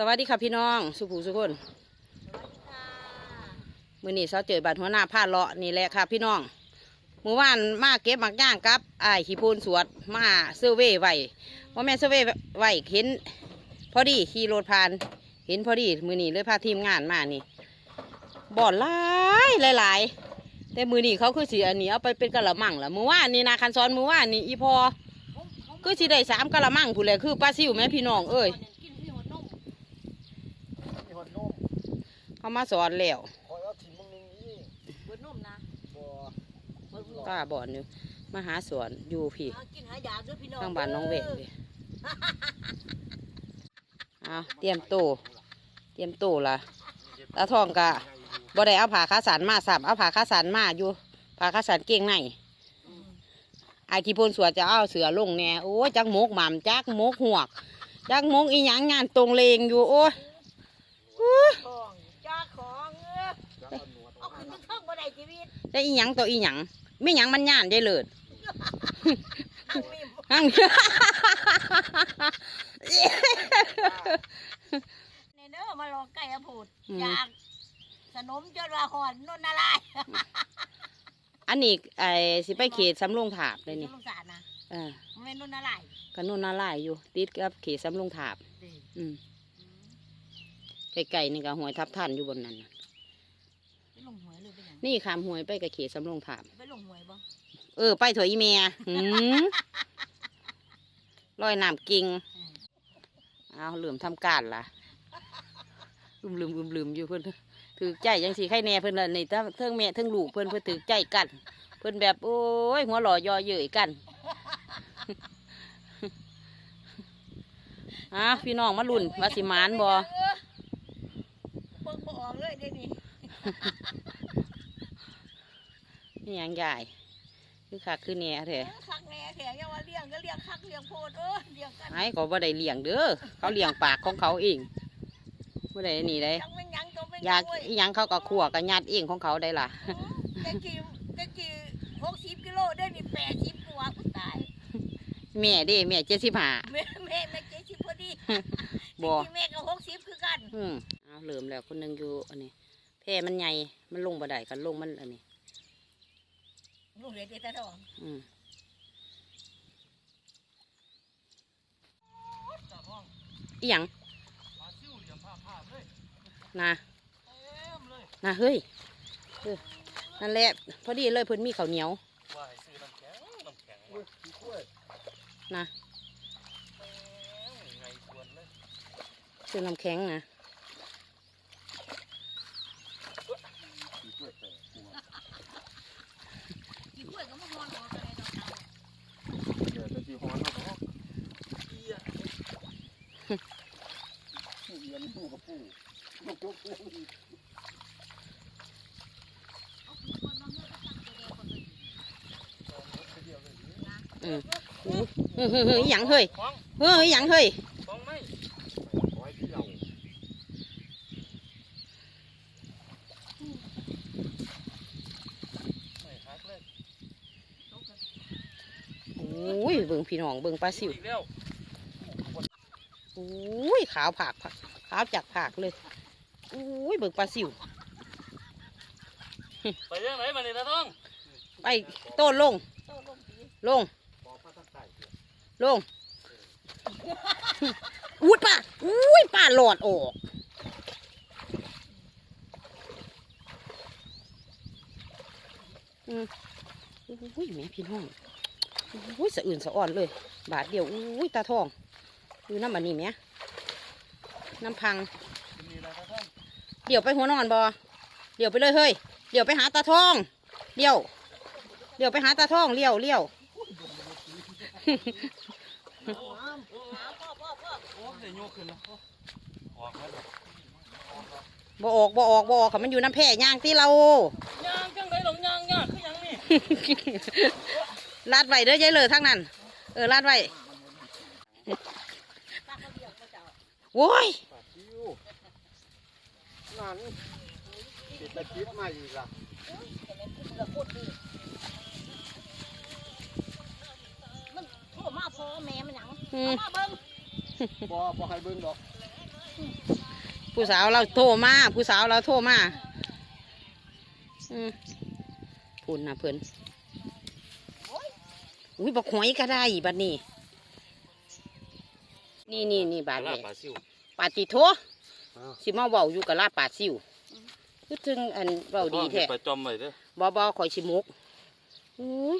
สวัสดีค่ะพี่น้อง สุภูสุคนมือนี้เสาเจอบัตรหัวหน้าผ้าเลาะนี่แหละค่ะพี่น้องเมื่อวานมาเก็บหมักย่างกับไอ้ายขี้พูนสวดมาเซอร์เว่ไว้ว่าแม่นเซอร์เว่ไว้เห็น พอดีขี่รถผ่าน เห็นพอดีมือนี้เลยพาทีมงานมานี่บ่อนหลายหลายหลายๆแต่มือนี้เขาคือสีอันนี้เอาไปเป็นกะละมังละมือวานนี่นาคันซ้อนมือวานนี่อีพอคือสีได้สามกะละมังผู้นแหละคือปลาซิวแม่พี่น้องเอ้ย กินพี่หัวนม มีหอดนม เขามาสอนแล้วคอยเอาถิ่มมึงนึงนี่หัวนมนะบ่เบิ่งลูกตาบอดอยู่มาหาสวนอยู่พี่หากินหายาด้วยพี่น้องทางบ้านน้องเวทเลยเอาเตรียมโตวเตรียมโตวละตาทองกะบ่ได้เอาผ่าขาสันมาสับเอาผ่าขาสันมาอยู่ผ่าขาสันเก่งในไอที่พนสวนจะเอาเสือลงแน่โอ้ยจักหมกหม่ำจักหมกหวกจักหมกอีหยังงานตรงเลงอยู่โอ้ ชีวิตจะอีหยังตัวอีหยังไม่หยังมันย่านได้เลยทั้งมิมหั่งในเด้อมาลองไก่อะพูดอืมอยากสนมจนว่าหอนนนอะไรอันนี้ไอสิไปเขตสำโรงถาบเลยนี่ลูกสารนะเออมันเป็นนนอะไรกันนู่นน่าไล่อยู่ ติดกับเขตสำโรงถาบดิอืมไก่ๆนี่ก็หวยทับท่านอยู่บนนั้นน่ะ ไปลงหวยเลยเป็ นหยังนี่ขามหวยไปกับเขตสำโรงถาบไปลงหวยบ่เออ ไปเถอะอีเมียหืมลอยน้ำกิงอืมเอาเหลื่อมทำการล่ะลืมลืมลืมลืมอยู่เพิ่นถือใจยังสีไข่แน่เพิ่นละนี่ทั้งเทิงแม่เทิงลูกเพิ่นเพิ่นถือใจกัน เพิ่นแบบโอ้ยหัวหล่อยอเยยกันอะพี่น้องมาลุ่นว่าสิหมานบ่เออเบิ่งบ่ออกเลยเดี๋ยวนี้ นี่หยังใหญ่คือคักคือแหน่แท้คักแน่แถยังว่าเลี้ยงก็เลี้ยงคักเลี้ยงโพดเออเลี้ยงกันไอ้ก็บ่ได้เลี้ยงเด้อเขาเลี้ยงปากของเขาเองบ่ได้นี่ได้ยังเป็นหยังตัวเป็นอยากเว้ยอีหยังเขาก็ขัวก็ยัดเองของเขาได้ล่ะตะกี้ตะกี้หกสิบกิโลได้นี่แปดสิบกว่ากูตายแม่เด้แม่เจ็ดสิบห้าแม่แม่แม่เจ็ดสิบพอดีบ่ตะกี้แม่ก็หกสิบคือกันอืมเอาเริ่มแล้วคนหนึงอยู่อันนี้แพร่มันใหญ่มันลงบ่ได้กันลงมันอันนี้ ลูกเรียนเด็กตาทองอืมอีหยังปลาซิวเหลี่ยมผ้าผ้าเลยนะเต็มเลยนะเฮ้ยเออนั่นแหละพอดีเลยเพิ่นมีข้าวเหนียวว่าให้ซื้อน้ำแข็งน้ำแข็งว่ะขี้กล้วยนะแม่งไงควรเลยซื้อน้ำแข็งนะ ขี้กล้วยแตกหัว กี่กล้วยก็มานอนออกอะไรต่าง เดี๋ยวจะที่หอนเอาของเอียผู้เอียนผู้กับผู้ลูกยกผู้อืออืมอู้เฮ้ยเฮ้ยหยังเฮ้ยของเฮ้ยอีหยังเฮ้ย ของไม่ขอให้ที่เรา ไม่ฮักเลย โอ้ยเบิ่งพี่น้องเบิ่งปลาซิวอีกแล้วโอ้ยขาวผากผักขาวจากผากเลยโอ้ยเบิ่งปลาซิวไปยังไหนมาเนี่ยตาต้องไปโต้นลงโตลงสีลงขอพระตั้งใจลงอุ้ยป้าอุ้ยป้าหลอดออกอืมอุ้ยแม่พี่น้อง อุ้ยสะอื่นสะอ่อนเลย บาทเดียวอุ้ยตาทองอยู่น้ำมันนี่แม่น้ำพังมีอะไรตาต้องเดี๋ยวไปหัวนอนบอเดี๋ยวไปเลยเฮ้ย เดี๋ยวไปหาตาทอง เดี๋ยว เดี๋ยวไปหาตาทองเลี้ยวเลี้ยวหาพ่อพ่อพ่อโอ้เดี๋ยวโยกขึ้นแล้วออกแล้วบอออกบอออกบอออกค่ะมันอยู่น้ำแพร่ย่างที่เรายางจังไรหลงยางยางคือยังนี่ ลาดไว้เด้อยายเลยทั้งนั้น เออลาดไว้ป้าเขาเลี้ยงเขาเจ้าโว้ยปาซิวนั่นติดตะคิดมาอีกละแต่แม่คุณละโคตรดีมันโทรมาพ่อแม่มันหยังอืมเอามาเบิ่งบ่บ่ให้เบิ่งดอก ผู้สาวเราโทรมาผู้สาวเราโทรมาอืมพูนนะเพิ่น อุ้ยบอกหอยก็ได้บัดนี้ นี่นี่นี่บาดลานี้ปลาซิวปาติโทอ้าวสิมาเว้าอยู่กับลาบปาดซิวคือถึงอันเว้าดีแท้ปลาจอมไว้เด้อบ่บ่ข่อยสิมุกอุ้ย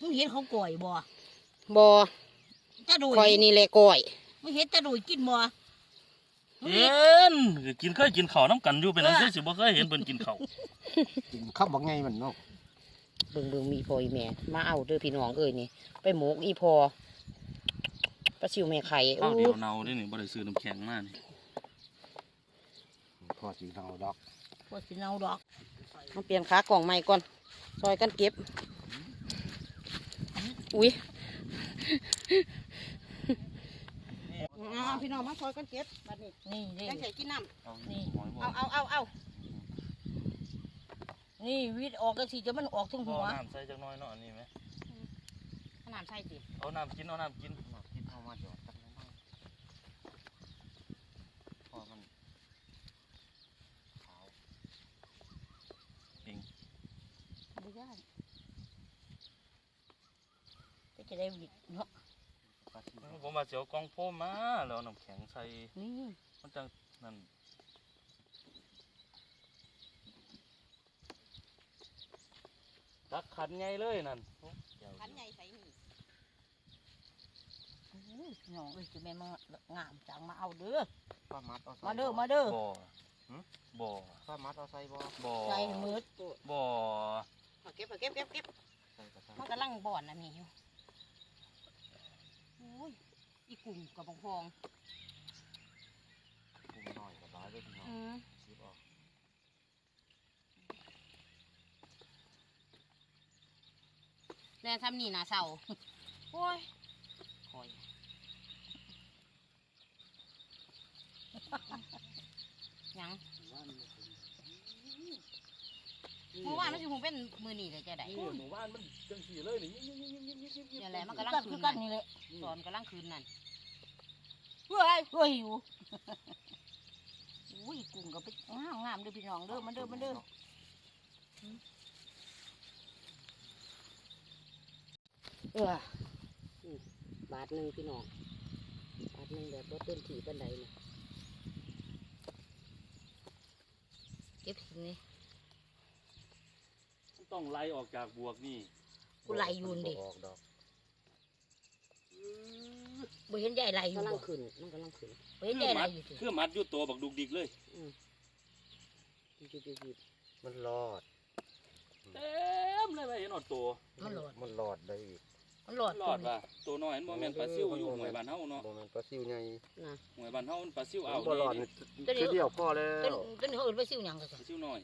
มึงเห็นเขาก่อยบ่บ่ตาดุยข่อยนี่แหละก้อยมึงเห็นตาดุยกินบ่มึงเห็เห็นนกินเคยกินข้าวน้ำกันอยู่เป็นอันเออคือสิบ่เคยเห็นเพิ่นกินข้าวกินข้าวบอกไงมันเนาะ เบิ่งเบิ่งมีพออีแม่มาเอาเด้อพี่น้องเอ้ยนี่ ไปหมกอีพอปลาซิวแม่ไข่ข้าวอู้เดียวเนาเด้นี่บ่ได้ซื้อน้ำแข็งมานี่พอสีเทาดอกบ่สิเอาดอกมาเปลี่ยนขากล่องใหม่ก่อนซอยกันเก็บ อุ้ยอ่าพี่น้องมาซอยกันเก็บบัดนี้นี่นี่ยังใส่กินน้เอานี่หอยบ่ำเอาเอาเอาเอา นี่วิทย์ออกก็สิจะมันออกทั้งเอาหัวน้ำใส่จักหน้อยเนาะอันนี้ไหมขนาดใส่สิเอาน้ำกินเอาน้ำกินกินเอามาจอดกันนะพอมันขาวปิงบ่ได้ก็จะได้วิทย์เนาะปลาซิวผมมาเสียวกองโฟมมาแล้วเอาน้ำแข็งใส่นี่มันจังนั่น ตักขันใหญ่เลยนั่นโอ้เดี๋ยวขันใหญ่ใส่นี่อุ้ยน้องเอ้ยจะแม่มางามจังมาเอาเด้อปลามัดเอาใส่มาเด้อมาเด้อบ่หึบ่ปลามัดเอาใส่บ่บ่ใจมืดบ่เอาเก็บเอาเก็บเก็บเก็บใส่กระชังมันกำลังบ่อนนะมีอยู่อุ้ยอีกุ่มกับบงพองปรุงหน่อยก็ได้เลยพี่น้องอืมชิบออก แน่ทำนี่นะเสาโอ้ยคอยยังเมื่อวานมันสิคงเป็นมือนี่เลยจะได้นี่หมู่บ้านมันจังสี่เลยนี่ยิบยิบยิบยิบยิบยิบยิบนี่แหละมันกำลังกันคืคืนอกันั่นนนี่แหละตอนกำลังคืนนั่นเฮ้ยเฮ้ยอยู่อุ้ยกุ้งก็ไปงามงามๆเด้อพี่น้องเด้อมาเด้อมาเด้อ เออนี่บาทหนึ่งพี่น้องบาทหนึ่งแบบว่าเต็มที่ปันใดนะเก็บหินนี่ต้องไล่ออกจากบวกนี่กูไล่อยูนดิออกดอกบ่เห็นใหญ่ไล่อยู่กำลับ่งขึ้นมันกำลังขึ้นบ่เห็นใหญ่ไล่อยู่สิคือมัดอยู่ตัวบักดุกดิกเลยหยิบหยิบหยิบหยิบมันรอดเต็มเลยไปเห็นหอดตัวมันหลอดมันรอดได้อีก มันหลอดรอดป่ะตัวน้อยมันบ่แม่นปลาซิวอยู่หวยบ้านเฮาเนาะบ่แม่นปลาซิวใหญ่นะหวยบ้านเฮามันปลาซิวมัเอานบ่รอดนี่นี่คือเดียวพอแล้ต้นวต้นนี้เขาเอิ้นว่าซิ่วหยังก็ปลาซิวน้อย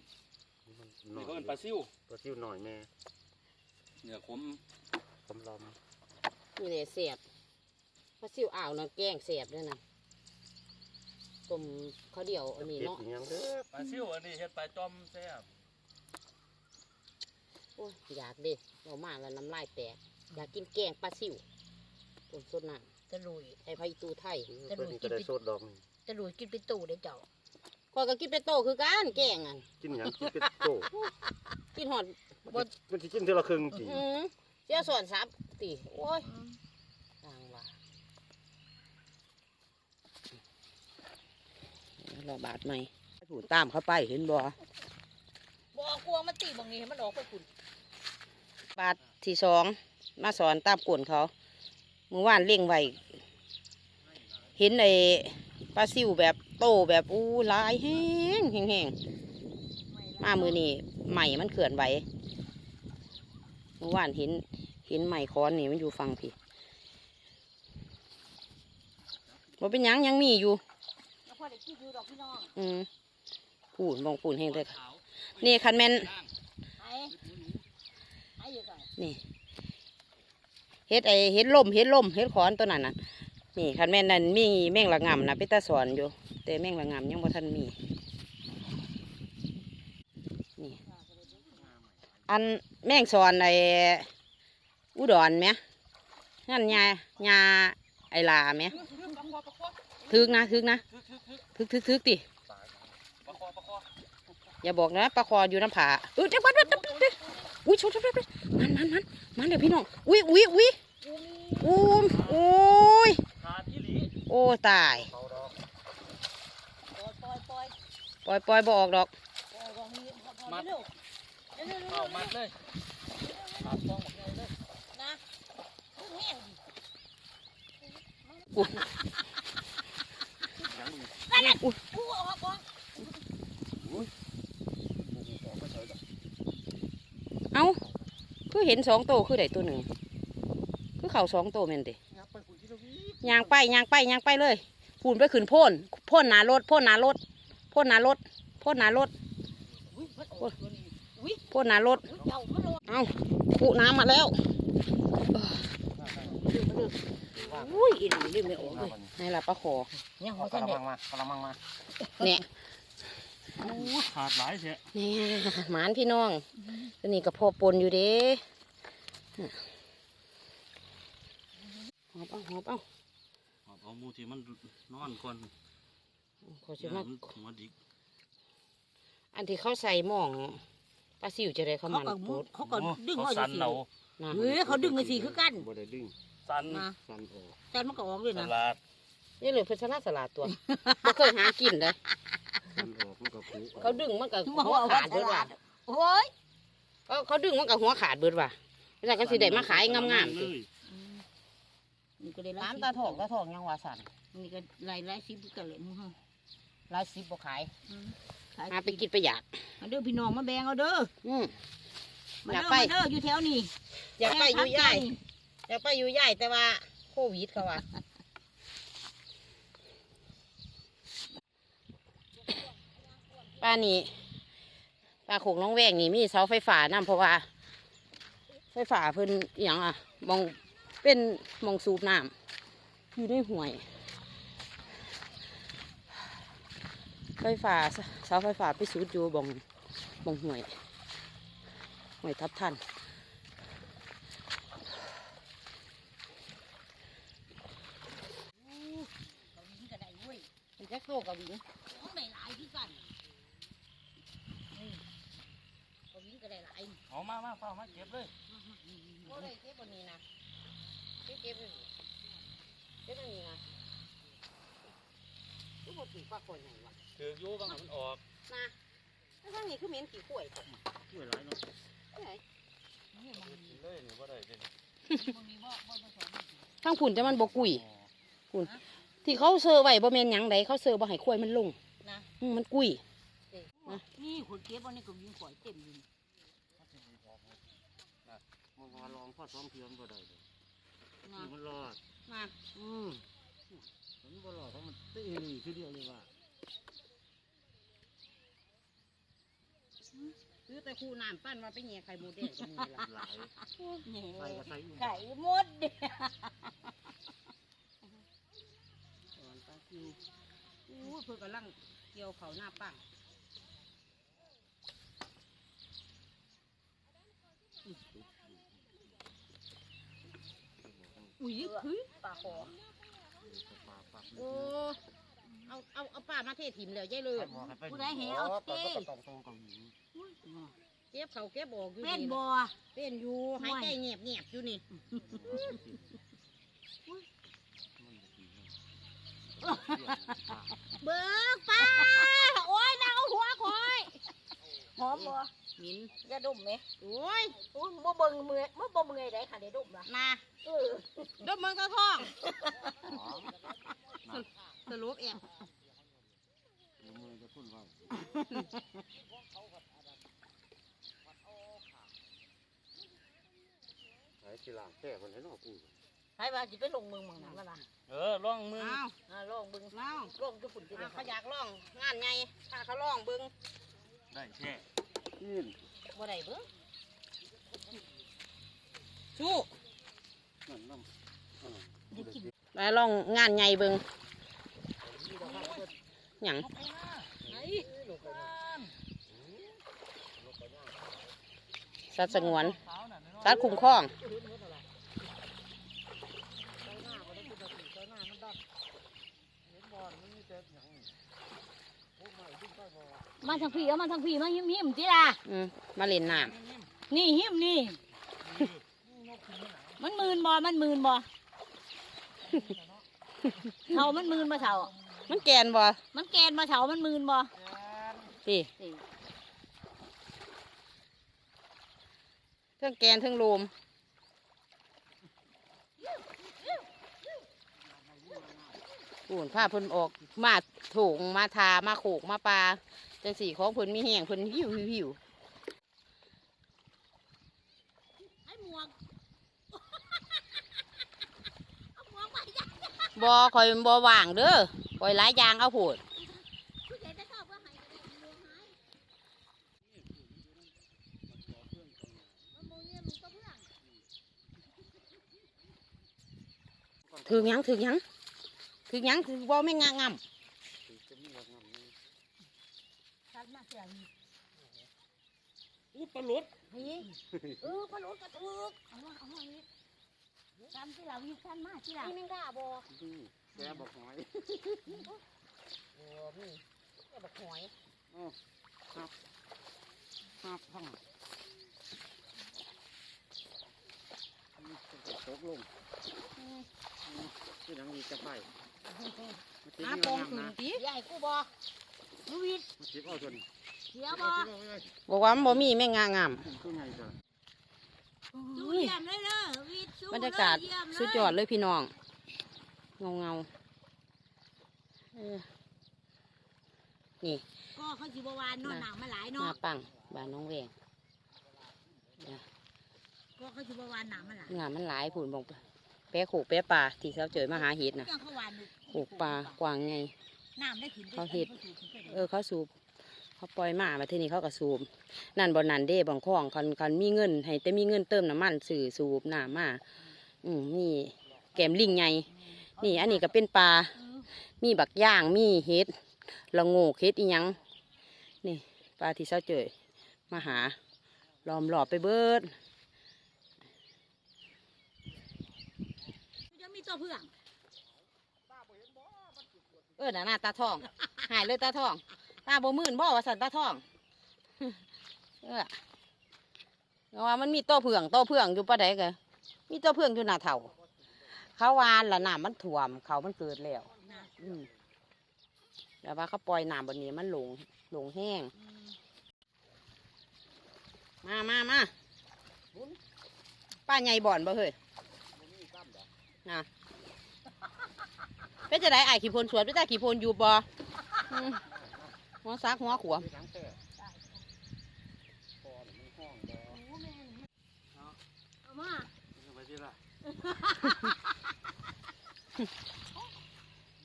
มันนี่น้เขาอยเป็นปลาซิวปลาซิวหน่อยแม่เนื้อขมคำลนี่แหละเสียบพระซิวอ่าวนะแกงเสียบด้วยนะต้มข้าวเดียวอันำนี้เก็บเนาะอีหยังเด้อปลาซิวอันนี้เฮ็ดปลาจอมแซ่บโอ้ยอยากเด็เรามาแล้วน้ำลายแตก อยากกินแกงปลาซิวต้มสดน้ตะลุยำไอ้พายูตูไทยแต่ดูเพิ่นนี่ก็ได้โซดดอกนี่ตะลุยกินเป็นตู้ได้เจ้าคอยก็กินไปโตคือกันแกงอะกินหยังกินเป็ดโตกินหอดมันสิมันสิกินเท่าละครึ่งจีอืมเจ้าสอนซับตีโอ้ยต่างว่าเราบาดไหมถูตามเข้าไปเห็นบ่บ่กลัวมันตีบางนี้ให้มันออกไปคุณบาทที่สอง มาสอนตามกวนเขาเมื่อวานเลี้ยงไว้เห็นไอ้ปลาซิวแบบโตแบบอู้หลายแห้งแห้งแห้งมามือนี่ใหม่มันเขื่อนไหวเมื่อวานเห็นเห็นใหม่ค้อนนี่มันอยู่ฟังพี่ว่าเป็นหยังยังมีอยู่แล้วพอได้กินอยู่ดอกพี่น้องอืมปูนมองปูนแห้งเลยค่ะนี่คันแมนไอ้ไอ้อยู่ก่อนนี่ เฮ็ดไอเฮ็ดลมเฮ็ดลมเฮ็ดขอนตัวนั้นน่ะนี่คันแม่นั่นมีแมงละงำนะเป็นตาสอนอยู่ แต่แมงละงำยังบ่ทันมีนี่อันแมงสอนไออุดรไหมงั้นยายาไอลาไหมถึกนะถึกนะทึกทึกทึกติอย่าบอกนะปลาคออยู่น้ำผาเออเดี๋ยวเดี๋ยวเดี๋ยวเดี๋ยว อุ้ยชดชดชดชดมันมันมันมันเดี๋ยวพี่น้องอุ้ยอุ้ยอุ้ยอุ้มโอ้ยขาดอีหลีโอ้ตายเขาดอกปล่อยปล่อยปล่อยปล่อยปล่อยบออกดอกปล่อยของนี้พอพอเร็วเร็วเร็วเร็วเอามัดเลยขาดฟองหมดเลยนะแห้งดิอุ้ย ยังมี อุ้ย อู้ออกออก บุกออกก็ใช่ดอก เอ้าคือเห็นสองโตวคือได้ตัวหนึ่งคือเข่าสองโตวแม่นเด้ยับไปคุณที่เราวิ่งยางไปยางไปยางไปเลยพูนไปขึ้นโพ่นโพ่นหนารถโพ่นหนารถโพ่นหนารถโพ่นหนารถอุ้ยมันออกตัวนี้อุ้ยโพ่นหนารถอุ้ยเจ้ามันออกเอ้าปุน้ำมาแล้วอุ้ยอีนี่ลืมไม่ออกเลยนี่ล่ะปลาคอยังหัเอาวกฉันระเด็มังมากระมังมาเนี่ยโอ้ขาดหลายเสียนี่หมานพี่น้อง ตัวนี้ก็พอปนอยู่เด้หอบเอาหอบเอาเอาหมูที่มันนอนก่อนขอชิมามันหัวดิกอันที่เขาใส่หม้องปลาซิวจะได้เขาเขามันก็ปูดเขาก็ดึงเขาเอาสันสิเรานะเฮ้ยเขาดึงกันสิคือกันบ่ได้ดึงสันนะสั่นออกแต่มันก็ออกเลยสนะลัดนี่เลยเพิ่นสลัดสลัดตัวบ่เคยหากินเลยสั่นออกมันก็ผูเขาดึงมันกับบอกหัวว่าขาดเบิดตว่ะลาดโอ้ย เขาเขาดึงมันกับหัวขาดเบิดว่ะแล้วก็สิได้มาขายงามๆเลสิยนี่ก็ได้น้ำตาทองตาทองยังว่าสั่นนี่ก็ไล่ไล่สิบกันเลยมึงฮะหลายสิบบ่ขายขายหาไปกินไปอยากมาเด้อพี่น้องมาแบ่งเอาเด้ออืม มาอยากเด้อไป มาเด้ออยู่แถวนี้อยากไปอยู่ใหญ่อยากไปอยู่ใหญ่แต่ว่าโควิดเขาว่าป้านี่ ป้าโขงน้องแวงนี่มีเสาไฟฟ้านํเพราะว่า ไฟฟ้าเพิ่นอย่างอะมองเป็นมองสูบน้ำอยู่ในห่วย ไฟฟ้าเสาไฟฟ้าไปสูดอยู่บองบองห่วยห่วยทับทันเขาวิ่งก็ได้เว้ยมันจะโตกับวิง เขาไม่หลายพี่กันนี่เขาวิ่งก็ได้หลายเอามามาเฝ้ามาเก็บเลยโอ้ยเก็บบนนี้นะเก็บเก็บเลยเก็บอันนี้นะทุกคนถือปลาคนไหนวะถืออยู่บางหันมันออกนะแล้วทางนี้คือเหม็นขี้ข่วยตกมาช่วยหลายเนาะไหนนี่มันมีเลยนี่บ่ได้เด้มันมีบ่บ่บ่สอนทางผุนจะมันบกุยที่เขาเซอร์ไว้บ่แมนหยังใดเขาเซอร์บ่ให้ข่วยมันลงนะอืมมันกุยนี่คนเก็บวันนี้ก็วิ่งข่อยเต็มอยู่ มันว่าลอง พ่อซ้อมเพียงบ่ได้เลยนะมันรอด มาอืมมันบ่รอดเพราะมันตีนี่คือเดียวเลยว่าซื้อแต่คูน้ำปั้นมาไปแง่ไข่หมูแดงกับมือละหลายนี่ใส่ก็ใส่อีกไข่มดเด้สอนปลาคิวอู้เพื่อกำลังเกี่ยวเขาหน้าปังอุ้ยคื อปลาคอปลาปลาโอ้เอาเอาเอาป้ามาเทถิ่มแล้วยายเลยผู้ใดให้เอาเต้ก็ต้องตรงกับหญิงเก็บเขาเก็บออกอยู่เป็นนี่บ่เป็นอยู่หายใจเงียบเงียบๆอยู่นี่เบิกปลาโอ้ยนางเอาหัวคอยหอมบ่ หมินอย่าดมไหมโอ้ยอุ้ยบ่เบิ่งมือบ่บ่เมื่อยได้ค่ะได้ดมล่ะมาเออดมเมืองตะทองสรุปเองมือจะพุ่นว่าไอ้ที่ล่างแค่คนให้นอกกูให้ว่าสิไปลงเมืองเมืองนั้นล่ะนะเออลองมือเอาอ่าลองเบิ่งเอาลองจะฝุ่นจะเอาเขาอยากลองงานไงถ้าเขาลองเบิ้งได้แช่ กินบ่ได้เบิ้งสู้นั่นน้ำอ่าไปลองงานไงเบิ้งหยังสัตว์สงวนขาวน่ะน้อยสัตว์คุ้มครอง บอลมันมีแต่อย่างนี้ มาทางพี่เอามาทางพี่มาหิมหิมๆติล่ะอืมมาเล่นน้นี่หิมนี่ มันมืนบ่มันมืนบ่เท่ามันมืนบ่เท่าำมันแกนบ่มันแกนบ่เท่ามันมืนบ่พี่เทิงแกนเทิงโลมปูนผ้าเพิ่นออกมาโถงมาทามาโขกมาปลา จังสีของเพิ่นมีแห้งเพิ่นหิวหิวหิวไอ้หมวกเอาหมวกไปจ้ะบ่คอยบ่ว่างเด้อคอยหลายอย่างเอาโผดผู้ใหญ่จะชอบว่าให้ก็ได้หมวกหายมันโมเงี้ยมันก็เพื่อนถึงหยังถึงหยังถึงหยังถึงบ่ไม่งางำ ชัดมากเสียงอู้ปลาหลุดนี่เออพะโล้กระถูกเอาว่าเอาว่านี่ทำที่เราวิชันมากที่เรานี่มันกล้าบ่แกบอกหอยก็บักหอยครับห้องตกลงที่หลังมีจะไปมาติดหานี่ปองงามถึงนะติใหญ่กูบ่ลูวิทมาติดเอาจนเสียเอาบ่ติดเอาไว้เลยบอกว่ามันบ่มีแม่งางำตัวไงจ้ะสู้เยี่ยมเลยเด้อวิทสู้บรรยากาศเลยเยี่มเลยสุดยอดเลยพี่น้อง เงาเงาๆเออนี่ก็เขาสิบวานเนอนหนังมาหลายหน้าเนาะปังบ้านน้องแวงก็เขาสิบวานหนังมาหลายงานมันหลายผุนบอกแปะโขกแปะปลาที่เขาเจอมาหาเห็ดนะเรื่องเขาวานอยู่โขกปลากวางไงน้ำได้ขึ้นเขาเฮ็ดสูบขึ้นไปเออเขาสูบ เขาปล่อยมามาที่นี่เขาก็สูบนั่นบนนันเด้บางข้องคันคันมีเงิน ให้แต่มีเงินเติมน้ำมันสื่อสูบน้ำมาอืมนี่แกมลิงไงนี่ อันนี้ก็เป็นปลาเออมีบักย่างมีเห็ดละโงกเห็ดอีหยังนี่ปลาที่เศร้าเจยมาหาล้อมหลอบไปเบิดยังมีตัวเพื่อนเออน่ะหน้าตาทอง หายเลยตาทอง ตาบ่มื่นบ่ว่าสันตาทอง เออเพราะว่ามันมีโตเผืองโตเผืองอยู่ปะไดกะมีโตเผืองอยู่หน้าเถาเขาวานละน้ำมันท่วม เขามันเกิดแล้วอืมแต่ว่าเขาปล่อยน้ำบนนี้มันหลงหลงแห้ง มามามาป้าใหญ่บ่อนบ่เฮ้ยนะเป็นจะได้ไอ้ขี้พนสวนเป็นแต่ขี้พนอยู่บ่อ หัวซักหัวขวมที่หลังแต่พอมันห้องบ่โอ้แม่นี่เอามาเอาไปที่ละ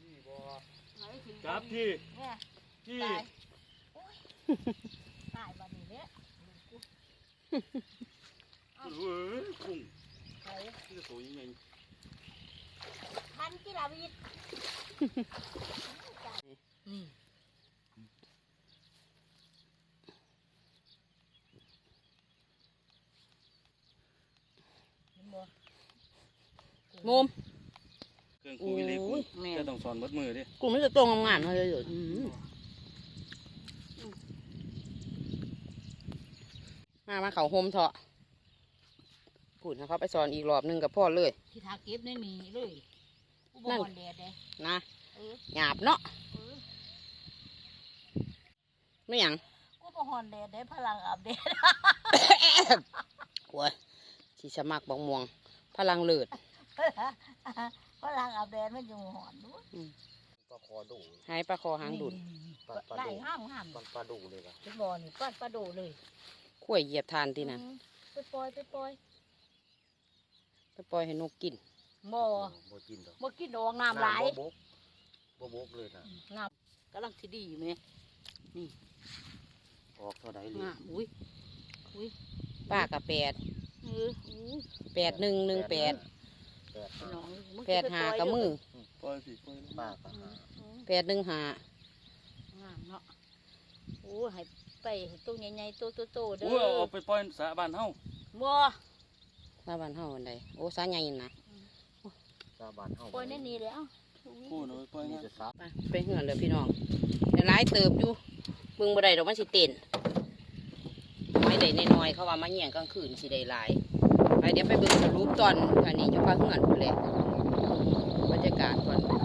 นี่บ่เอาให้ถึงจับที่เนี่ยที่ตายโอ้ยตายบัดนี้เนี่ยเว้ยกุ้งใครที่จะโตยังไงทันที่ลาวิทอืมเห็น บ่มุมเครื่องคูวิเลกุ้งแม่ จะต้องสอนมัดมือดิกลุ่มมันจะตรงงานมาเลยอยู่อืมมามาเขาโฮมเถอะพูดนะครับไปสอนอีกรอบหนึงกับพ่อเลย ที่ทาเก็บในนี่เลยอุปนั่นกรณ์แดดเด้นะเออหยาบเนาะเออไม่หยังอุปกรณ์แดดได้พลังอัปเดตโอ้ย สีสมัครบองม่วง พลังเลิศพลังอัปเดตมันอยู่หอนด้วยก็คอดูหายปลาคอหางดุดปลาปลาได้ดูห้ามห้ามปลาปลาดูเลยล่ะเป็นบ่อนี่ปัดปลาโดเลยขั้วยเหยียบทานที่นั่นอืมไปปล่อยไปปล่อยไปปล่อยให้นกกินบ่อบ่กินดอกบ่กินดอกน้ำหลายบ่บกบ่บกเลยนะน้ำกำลังที่ดีไหมออกเท่าใดเลยงามอุ้ยอุ้ยป้ากับแปด เอออู้แปดหนึ่งหนึ่งแปดแปดน้องมึงแปดหากับมือปล่อยสิปล่อยป้าก็หาอืมแปดหนึ่งหางามเนาะโอ้ให้ไปให้ตัวใหญ่ๆตัวโตๆเด้โอ้ยอเอาไปปล่อยสาบ้านเฮาบ่ซาบ้านเฮาอันใดโอ้สาใหญ่นะชาวบ้านเฮาปล่อยในนี่แล้วพูดเอาไปปล่อยนี่นะจะสา ไปไปเหือนเลยพี่น้องแต่ร้ายเติบอยู่มบึงบ่ได้ดอกมันสิเต้น ไม่ได้ในน้อยเขาว่ามาเหี่ยงกลางคืนสีได้หลายไปเดี๋ยวไปเบิ่งสรุปตอนอันนี้จุกาเพื่อนพูเลยบรรยากาศตอน